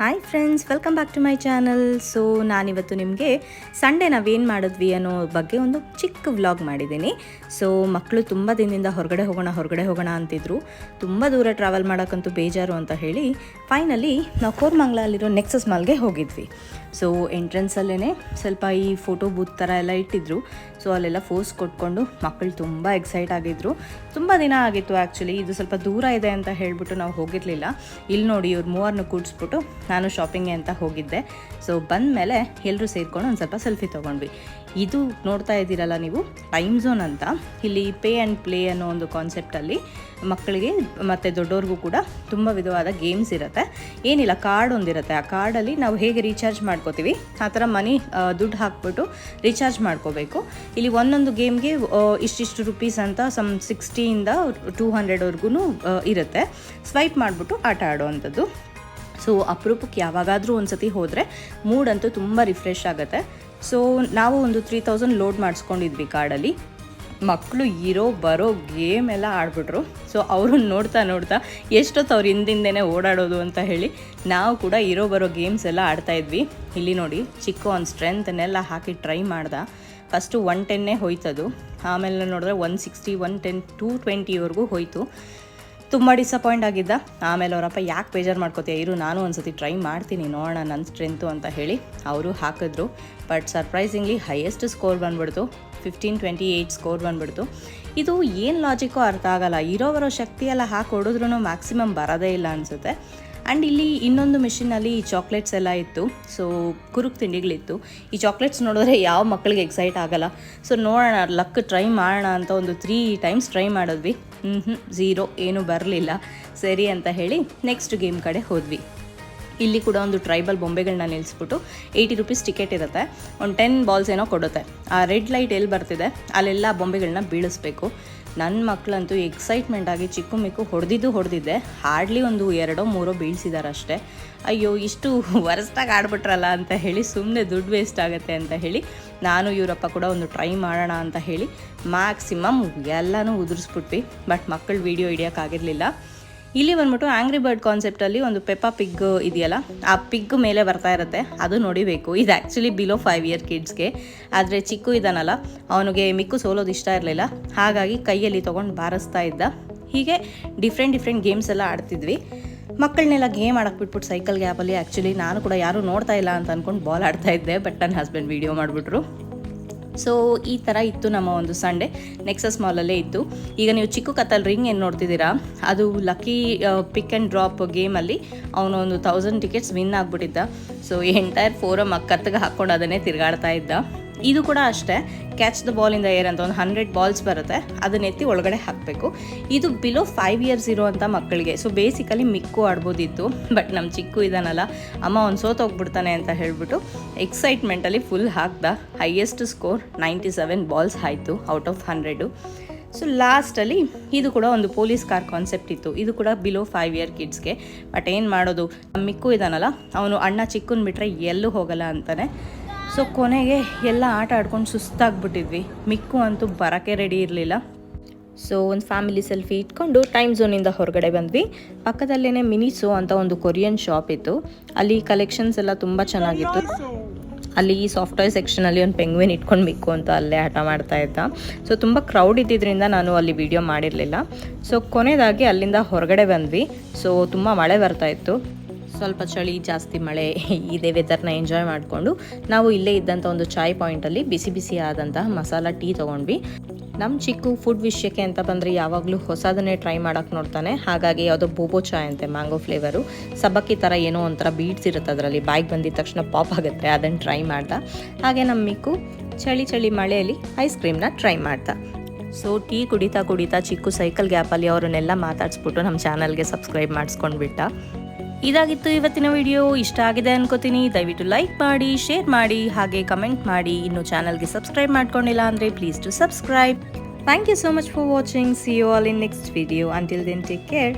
Hi friends welcome back to my channel so ನಾನಿವತ್ತು ನಿಮಗೆ Sunday ನಾವೇನು ಮಾಡಿದ್ವಿ ಅನ್ನೋ ಬಗ್ಗೆ ಒಂದು ಚಿಕ್ಕ ವ್ಲಾಗ್ ಮಾಡಿದ್ದೀನಿ. ಸೊ ಮಕ್ಕಳು ತುಂಬ ದಿನದಿಂದ ಹೊರಗಡೆ ಹೋಗೋಣ ಹೊರಗಡೆ ಹೋಗೋಣ ಅಂತಿದ್ರು. ತುಂಬ ದೂರ ಟ್ರಾವೆಲ್ ಮಾಡೋಕ್ಕಂತೂ ಬೇಜಾರು ಅಂತ ಹೇಳಿ ಫೈನಲಿ ನಾವು ಕೋರ್ಮಂಗ್ಲಲ್ಲಿರೋ ನೆಕ್ಸಸ್ ಮಾಲ್ಗೆ ಹೋಗಿದ್ವಿ. ಸೊ ಎಂಟ್ರೆನ್ಸಲ್ಲೇ ಸ್ವಲ್ಪ ಈ ಫೋಟೋ ಬೂತ್ ಥರ ಎಲ್ಲ ಇಟ್ಟಿದ್ರು. ಸೊ ಅಲ್ಲೆಲ್ಲ ಫೋಸ್ ಕೊಟ್ಕೊಂಡು ಮಕ್ಕಳು ತುಂಬ ಎಕ್ಸೈಟ್ ಆಗಿದ್ರು. ತುಂಬ ದಿನ ಆಗಿತ್ತು ಆ್ಯಕ್ಚುಲಿ ಇದು ಸ್ವಲ್ಪ ದೂರ ಇದೆ ಅಂತ ಹೇಳಿಬಿಟ್ಟು ನಾವು ಹೋಗಿರಲಿಲ್ಲ. ಇಲ್ಲಿ ನೋಡಿ ಇವ್ರು ಮೂವರನ್ನು ಕೂಡಿಸ್ಬಿಟ್ಟು ನಾನು ಶಾಪಿಂಗ್ಗೆ ಅಂತ ಹೋಗಿದ್ದೆ. ಸೊ ಬಂದ ಮೇಲೆ ಎಲ್ಲರೂ ಸೇರಿಕೊಂಡು ಒಂದು ಸ್ವಲ್ಪ ಸೆಲ್ಫಿ ತೊಗೊಂಡ್ವಿ. ಇದು ನೋಡ್ತಾ ಇದ್ದೀರಲ್ಲ ನೀವು ಟೈಮ್ ಝೋನ್ ಅಂತ. ಇಲ್ಲಿ ಪೇ ಆ್ಯಂಡ್ ಪ್ಲೇ ಅನ್ನೋ ಒಂದು ಕಾನ್ಸೆಪ್ಟಲ್ಲಿ ಮಕ್ಕಳಿಗೆ ಮತ್ತು ದೊಡ್ಡವ್ರಿಗೂ ಕೂಡ ತುಂಬ ವಿಧವಾದ ಗೇಮ್ಸ್ ಇರುತ್ತೆ. ಏನಿಲ್ಲ ಕಾರ್ಡ್ ಒಂದಿರುತ್ತೆ. ಆ ಕಾರ್ಡಲ್ಲಿ ನಾವು ಹೇಗೆ ರೀಚಾರ್ಜ್ ಮಾಡ್ಕೋತೀವಿ. ಆ ಥರ ಮನಿ ದುಡ್ಡು ಹಾಕ್ಬಿಟ್ಟು ರೀಚಾರ್ಜ್ ಮಾಡ್ಕೋಬೇಕು. ಇಲ್ಲಿ ಒಂದೊಂದು ಗೇಮ್ಗೆ ಇಷ್ಟಿಷ್ಟು ರುಪೀಸ್ ಅಂತ ಸಮ್ ಸಿಕ್ಸ್ಟಿಯಿಂದ ಟೂ ಹಂಡ್ರೆಡ್ವರೆಗೂ ಇರುತ್ತೆ. ಸ್ವೈಪ್ ಮಾಡಿಬಿಟ್ಟು ಆಟ ಆಡೋವಂಥದ್ದು ಸೊ ಅಪರೂಪಕ್ಕೆ ಯಾವಾಗಾದರೂ ಒಂದು ಸತಿ ಹೋದರೆ ಮೂಡಂತೂ ತುಂಬ ರಿಫ್ರೆಶ್ ಆಗುತ್ತೆ. ಸೊ ನಾವು ಒಂದು ತ್ರೀ ತೌಸಂಡ್ ಲೋಡ್ ಮಾಡಿಸ್ಕೊಂಡಿದ್ವಿ ಕಾರ್ಡಲ್ಲಿ ಮಕ್ಕಳು ಇರೋ, ಬರೋ ಗೇಮ್ ಎಲ್ಲ ಆಡ್ಬಿಟ್ರು. ಸೊ ಅವರು ನೋಡ್ತಾ ನೋಡ್ತಾ ಎಷ್ಟೊತ್ತು ಅವ್ರು ಹಿಂದಿಂದೇನೆ ಓಡಾಡೋದು ಅಂತ ಹೇಳಿ ನಾವು ಕೂಡ ಇರೋ, ಬರೋ ಗೇಮ್ಸ್ ಎಲ್ಲ ಆಡ್ತಾ ಇದ್ವಿ. ಇಲ್ಲಿ ನೋಡಿ, ಚಿಕ್ಕ ಒಂದು ಸ್ಟ್ರೆಂತನ್ನೆಲ್ಲ ಹಾಕಿ ಟ್ರೈ ಮಾಡ್ದೆ. ಫಸ್ಟು ಒನ್ ಟೆನ್ನೇ ಹೋಯ್ತದು. ಆಮೇಲೆ ನೋಡಿದ್ರೆ one sixty one ten two ಟ್ವೆಂಟಿವರೆಗೂ ಹೋಯಿತು. ತುಂಬ ಡಿಸಪಾಯಿಂಟ್ ಆಗಿದ್ದ. ಆಮೇಲೆ ಅವರಪ್ಪ, ಯಾಕೆ ಬೇಜಾರು ಮಾಡ್ಕೋತೀಯ? ಇರು, ನಾನು ಒಂದ್ಸತಿ ಟ್ರೈ ಮಾಡ್ತೀನಿ. ನೋಡೋಣ ನನ್ನ ಸ್ಟ್ರೆಂತು ಅಂತ ಹೇಳಿ ಅವರು ಹಾಕಿದ್ರು. ಬಟ್ ಸರ್ಪ್ರೈಸಿಂಗ್ಲಿ ಹೈಯೆಸ್ಟ್ ಸ್ಕೋರ್ ಬಂದ್ಬಿಡ್ತು. ಫಿಫ್ಟೀನ್ ಟ್ವೆಂಟಿ ಏಯ್ಟ್ ಸ್ಕೋರ್ ಬಂದ್ಬಿಡ್ತು. ಇದು ಏನು ಲಾಜಿಕ್ಕೋ ಅರ್ಥ ಆಗಲ್ಲ. ಇರೋವರ ಶಕ್ತಿ ಎಲ್ಲ ಹಾಕಿ ಮ್ಯಾಕ್ಸಿಮಮ್ ಬರೋದೇ ಇಲ್ಲ ಅನಿಸುತ್ತೆ. ಆ್ಯಂಡ್ ಇಲ್ಲಿ ಇನ್ನೊಂದು ಮಿಷಿನಲ್ಲಿ ಚಾಕ್ಲೇಟ್ಸ್ ಎಲ್ಲ ಇತ್ತು. ಸೊ ಕುರುಕ್ ತಿಂಡಿಗಳಿತ್ತು. ಈ ಚಾಕ್ಲೇಟ್ಸ್ ನೋಡಿದ್ರೆ ಯಾವ ಮಕ್ಕಳಿಗೆ ಎಕ್ಸೈಟ್ ಆಗಲ್ಲ. ಸೊ ನೋಡೋಣ ಲಕ್ ಟ್ರೈ ಮಾಡೋಣ ಅಂತ ಒಂದು ತ್ರೀ ಟೈಮ್ಸ್ ಟ್ರೈ ಮಾಡಿದ್ವಿ. ಹ್ಞೂ ಹ್ಞೂ ಝೀರೋ ಏನೂ ಬರಲಿಲ್ಲ. ಸರಿ ಅಂತ ಹೇಳಿ ನೆಕ್ಸ್ಟ್ ಗೇಮ್ ಕಡೆ ಹೋದ್ವಿ. ಇಲ್ಲಿ ಕೂಡ ಒಂದು ಟ್ರೈಬಲ್ ಬೊಂಬೆಗಳನ್ನ ನಿಲ್ಲಿಸ್ಬಿಟ್ಟು ಏಯ್ಟಿ ರುಪೀಸ್ ಟಿಕೆಟ್ ಇರುತ್ತೆ. ಒಂದು ಟೆನ್ ಬಾಲ್ಸ್ ಏನೋ ಕೊಡುತ್ತೆ. ಆ ರೆಡ್ ಲೈಟ್ ಎಲ್ಲಿ ಬರ್ತಿದೆ? ಅಲ್ಲೆಲ್ಲ ಬೊಂಬೆಗಳನ್ನ ಬೀಳಿಸ್ಬೇಕು. ನನ್ನ ಮಕ್ಕಳಂತೂ ಎಕ್ಸೈಟ್ಮೆಂಟ್ ಆಗಿ ಚಿಕ್ಕು ಮಿಕ್ಕು ಹೊಡೆದಿದ್ದು ಹೊಡೆದಿದ್ದೆ. ಹಾರ್ಡ್ಲಿ ಒಂದು ಎರಡೋ ಮೂರೋ ಬೀಳ್ಸಿದ್ದಾರೆ ಅಷ್ಟೇ ಅಯ್ಯೋ, ಇಷ್ಟು ವರ್ಸ್ಟಾಗಿ ಆಡ್ಬಿಟ್ರಲ್ಲ ಅಂತ ಹೇಳಿ ಸುಮ್ಮನೆ ದುಡ್ಡು ವೇಸ್ಟ್ ಆಗುತ್ತೆ ಅಂತ ಹೇಳಿ ನಾನು ಇವರಪ್ಪ ಕೂಡ ಒಂದು ಟ್ರೈ ಮಾಡೋಣ ಅಂತ ಹೇಳಿ ಮ್ಯಾಕ್ಸಿಮಮ್ ಎಲ್ಲನೂ ಉದುರಿಸ್ಬಿಟ್ವಿ. ಬಟ್ ಮಕ್ಕಳು ವೀಡಿಯೋ ಹಿಡಿಯೋಕ್ಕಾಗಿರಲಿಲ್ಲ ಇಲ್ಲಿ ಬಂದ್ಬಿಟ್ಟು ಆಂಗ್ರಿ ಬರ್ಡ್ ಕಾನ್ಸೆಪ್ಟಲ್ಲಿ ಒಂದು ಪೆಪ್ಪಾ ಪಿಗ್ ಇದೆಯಲ್ಲ, ಆ ಪಿಗ್ ಮೇಲೆ ಬರ್ತಾ ಇರುತ್ತೆ. ಅದು ನೋಡಿಬೇಕು. ಇದು ಆ್ಯಕ್ಚುಲಿ ಬಿಲೋ ಫೈವ್ ಇಯರ್ ಕಿಡ್ಸ್ಗೆ ಆದರೆ ಚಿಕ್ಕು ಇದ್ದಾನಲ್ಲ, ಅವನಿಗೆ ಮಿಕ್ಕು ಸೋಲೋದು ಇಷ್ಟ ಇರಲಿಲ್ಲ. ಹಾಗಾಗಿ ಕೈಯಲ್ಲಿ ತೊಗೊಂಡು ಬಾರಿಸ್ತಾ ಇದ್ದ. ಹೀಗೆ ಡಿಫ್ರೆಂಟ್ ಡಿಫ್ರೆಂಟ್ ಗೇಮ್ಸ್ ಎಲ್ಲ ಆಡ್ತಿದ್ವಿ. ಮಕ್ಕಳನ್ನೆಲ್ಲ ಗೇಮ್ ಆಡಕ್ಕೆ ಬಿಟ್ಬಿಟ್ಟು ಸೈಕಲ್ ಗ್ಯಾಪಲ್ಲಿ ಆ್ಯಕ್ಚುಲಿ ನಾನು ಕೂಡ ಯಾರೂ ನೋಡ್ತಾ ಇಲ್ಲ ಅಂತ ಅಂದ್ಕೊಂಡು ಬಾಲ್ ಆಡ್ತಾ ಇದ್ದೆ ಬಟ್ ನನ್ನ ಹಸ್ಬೆಂಡ್ ವೀಡಿಯೋ ಮಾಡಿಬಿಟ್ರು. ಸೊ ಈ ಥರ ಇತ್ತು ನಮ್ಮ ಒಂದು ಸಂಡೇ ನೆಕ್ಸಸ್ ಮಾಲಲ್ಲೇ ಇತ್ತು. ಈಗ ನೀವು ಚಿಕ್ಕ ಕತ್ತಲ್ ರಿಂಗ್ ಏನು ನೋಡ್ತಿದ್ದೀರಾ? ಅದು ಲಕ್ಕಿ ಪಿಕ್ ಆ್ಯಂಡ್ ಡ್ರಾಪ್ ಗೇಮಲ್ಲಿ ಅವನು ಒಂದು ತೌಸಂಡ್ ಟಿಕೆಟ್ಸ್ ವಿನ್ ಆಗಿಬಿಟ್ಟಿದ್ದ. ಸೊ ಎಂಟೈರ್ ಫೋರಮ್ ಕತ್ತಗೆ ಹಾಕ್ಕೊಂಡು ಅದನ್ನೇ ತಿರುಗಾಡ್ತಾ ಇದ್ದ. ಇದು ಕೂಡ ಅಷ್ಟೇ. Catch the ball in air ಅಂತ ಒಂದು ಹಂಡ್ರೆಡ್ ಬಾಲ್ಸ್ ಬರುತ್ತೆ. ಅದನ್ನ ಎತ್ತಿ ಒಳಗಡೆ ಹಾಕಬೇಕು. ಇದು ಬಿಲೋ ಫೈವ್ ಇಯರ್ಸ್ ಇರುವಂಥ ಮಕ್ಕಳಿಗೆ. ಸೊ ಬೇಸಿಕಲಿ ಮಿಕ್ಕು ಆಡ್ಬೋದಿತ್ತು. ಬಟ್ ನಮ್ಮ ಚಿಕ್ಕು ಇದಾನಲ್ಲ, ಅಮ್ಮ ಒಂದು ಸೋತೋಗ್ಬಿಡ್ತಾನೆ ಅಂತ ಹೇಳ್ಬಿಟ್ಟು ಎಕ್ಸೈಟ್ಮೆಂಟಲ್ಲಿ full ಹಾಕ್ದ. Highest score ninety seven balls ಆಯಿತು ಔಟ್ ಆಫ್ ಹಂಡ್ರೆಡು ಸೊ ಲಾಸ್ಟಲ್ಲಿ ಇದು ಕೂಡ ಒಂದು ಪೊಲೀಸ್ ಕಾರ್ ಕಾನ್ಸೆಪ್ಟ್ ಇತ್ತು. ಇದು ಕೂಡ ಬಿಲೋ ಫೈವ್ ಇಯರ್ ಕಿಡ್ಸ್ಗೆ ಬಟ್ ಏನು ಮಾಡೋದು? ನಮ್ಮ ಮಿಕ್ಕು ಇದಾನಲ್ಲ, ಅವನು ಅಣ್ಣ ಚಿಕ್ಕನ್ ಬಿಟ್ಟರೆ ಎಲ್ಲೂ ಹೋಗಲ್ಲ ಅಂತಾನೆ. ಸೊ ಕೊನೆಗೆ ಎಲ್ಲ ಆಟ ಆಡ್ಕೊಂಡು ಸುಸ್ತಾಗ್ಬಿಟ್ಟಿದ್ವಿ. ಮಿಕ್ಕು ಅಂತೂ ಬರೋಕ್ಕೆ ರೆಡಿ ಇರಲಿಲ್ಲ. ಸೊ ಒಂದು ಫ್ಯಾಮಿಲಿ ಸೆಲ್ಫಿ ಇಟ್ಕೊಂಡು ಟೈಮ್ ಝೋನಿಂದ ಹೊರಗಡೆ ಬಂದ್ವಿ. ಪಕ್ಕದಲ್ಲೇ ಮಿನಿಸೋ ಅಂತ ಒಂದು ಕೊರಿಯನ್ ಶಾಪ್ ಇತ್ತು. ಅಲ್ಲಿ ಕಲೆಕ್ಷನ್ಸ್ ಎಲ್ಲ ತುಂಬ ಚೆನ್ನಾಗಿತ್ತು. ಅಲ್ಲಿ ಈ ಸಾಫ್ಟ್ವೇರ್ ಸೆಕ್ಷನಲ್ಲಿ ಒಂದು ಪೆಂಗ್ವಿನ್ ಇಟ್ಕೊಂಡು ಮಿಕ್ಕು ಅಂತ ಅಲ್ಲೇ ಆಟ ಮಾಡ್ತಾ ಇದ್ದ. ಸೊ ತುಂಬ ಕ್ರೌಡ್ ಇದ್ದಿದ್ದರಿಂದ ನಾನು ಅಲ್ಲಿ ವಿಡಿಯೋ ಮಾಡಿರಲಿಲ್ಲ. ಸೊ ಕೊನೆಯದಾಗಿ ಅಲ್ಲಿಂದ ಹೊರಗಡೆ ಬಂದ್ವಿ. ಸೊ ತುಂಬ ಮಳೆ ಬರ್ತಾ ಇತ್ತು. ಸ್ವಲ್ಪ ಚಳಿ, ಜಾಸ್ತಿ ಮಳೆ, ಇದೇ ವೆದರ್ನ ಎಂಜಾಯ್ ಮಾಡಿಕೊಂಡು ನಾವು ಇಲ್ಲೇ ಇದ್ದಂಥ ಒಂದು ಚಾಯ್ ಪಾಯಿಂಟಲ್ಲಿ ಬಿಸಿ ಬಿಸಿ ಆದಂತಹ ಮಸಾಲ ಟೀ ತೊಗೊಂಡ್ವಿ. ನಮ್ಮ ಚಿಕ್ಕು ಫುಡ್ ವಿಷಯಕ್ಕೆ ಅಂತ ಬಂದರೆ ಯಾವಾಗಲೂ ಹೊಸದನ್ನೇ ಟ್ರೈ ಮಾಡೋಕ್ಕೆ ನೋಡ್ತಾನೆ. ಹಾಗಾಗಿ ಯಾವುದೋ ಬೋಬೋ ಚಾಯ್ ಅಂತೆ ಮ್ಯಾಂಗೋ ಫ್ಲೇವರು ಸಬ್ಬಕ್ಕಿ ಥರ ಏನೋ ಒಂಥರ ಬೀಟ್ಸ್ ಇರುತ್ತೆ ಅದರಲ್ಲಿ, ಬಾಯಿಗೆ ಬಂದಿದ ತಕ್ಷಣ ಪಾಪ್ ಆಗುತ್ತೆ ಅದನ್ನು ಟ್ರೈ ಮಾಡ್ದ ಹಾಗೆ ನಮ್ಮ ಮಿಕ್ಕು ಚಳಿ ಚಳಿ ಮಳೆಯಲ್ಲಿ ಐಸ್ ಕ್ರೀಮ್ನ ಟ್ರೈ ಮಾಡ್ದ ಸೊ ಟೀ ಕುಡಿತಾ ಕುಡಿತಾ ಚಿಕ್ಕು ಸೈಕಲ್ ಗ್ಯಾಪಲ್ಲಿ ಅವರನ್ನೆಲ್ಲ ಮಾತಾಡಿಸ್ಬಿಟ್ಟು ನಮ್ಮ ಚಾನಲ್ಗೆ ಸಬ್ಸ್ಕ್ರೈಬ್ ಮಾಡಿಸ್ಕೊಂಡ್ಬಿಟ್ಟ. ಇದಾಗಿತ್ತು ಇವತ್ತಿನ ವಿಡಿಯೋ. ಇಷ್ಟ ಆಗಿದೆ ಅನ್ಕೋತೀನಿ. ದಯವಿಟ್ಟು ಲೈಕ್ ಮಾಡಿ ಶೇರ್ ಮಾಡಿ, ಹಾಗೆ ಕಮೆಂಟ್ ಮಾಡಿ. ಇನ್ನು ಚಾನಲ್ಗೆ ಸಬ್ಸ್ಕ್ರೈಬ್ ಮಾಡ್ಕೊಂಡಿಲ್ಲ ಅಂದರೆ please to subscribe thank you so much for watching see you all in next video until then take care